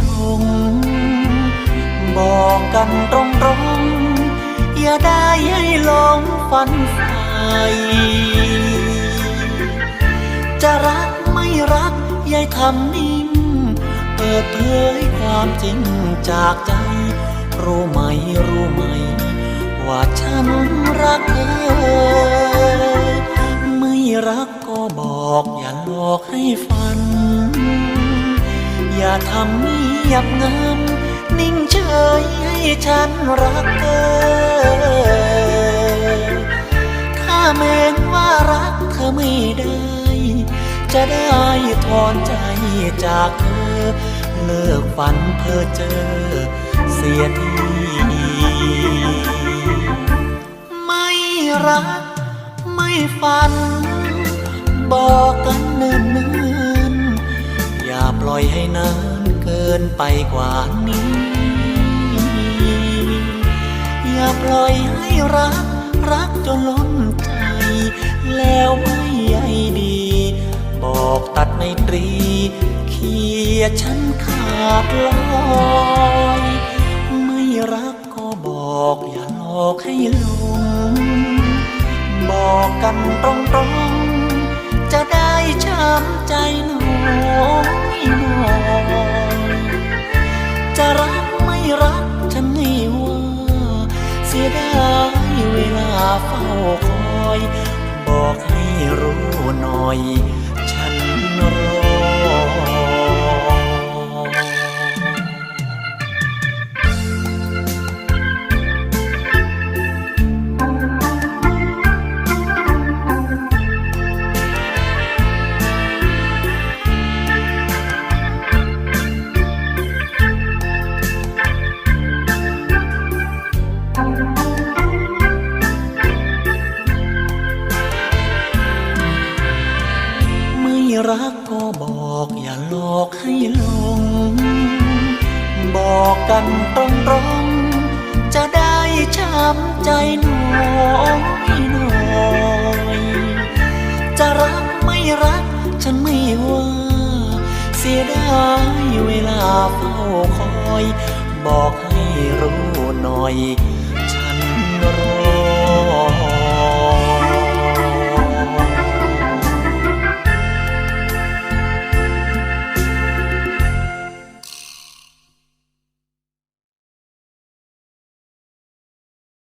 ลง บอกกันตรงตรงอย่าได้ให้หลงฝันใฝ่จะรักไม่รักยายทำนิ่ง เปิดเผยความจริงจากใจ รู้ไหมรู้ไหม ว่าฉันรักเธอ ไม่รักก็บอกอย่าหลอกให้ฝัน อย่าทำเงียบงามนิ่งเฉยให้ฉันรักเธอ ถ้าแม้ว่ารักเธอไม่ได้ จะได้ถอนใจจากเธอ เลิกฝันเพ้อเจอเสียทีไม่รักไม่ฝัน บอกกันเนิ่นๆอย่าป ล่อยให้นานเกินไปกว่านี้ อย่าปล่อยให้รัก รักจนล้นใจ แล้วไม่ใยดี บอกตัดในตรีเขียฉันขาดลอยไม่รักก็บอกอย่าหลอกให้หลงบอกกันตรงๆ คอย บอกให้รู้หน่อย ฉัน รักก็บอกอย่าหลอกให้หลง บอกกันตรงๆจะได้ช้ำใจหน่อยหน่อย จะรักไม่รักฉันไม่ว่า เสียดายเวลาเฝ้าคอย บอกให้รู้หน่อย ฉันรอ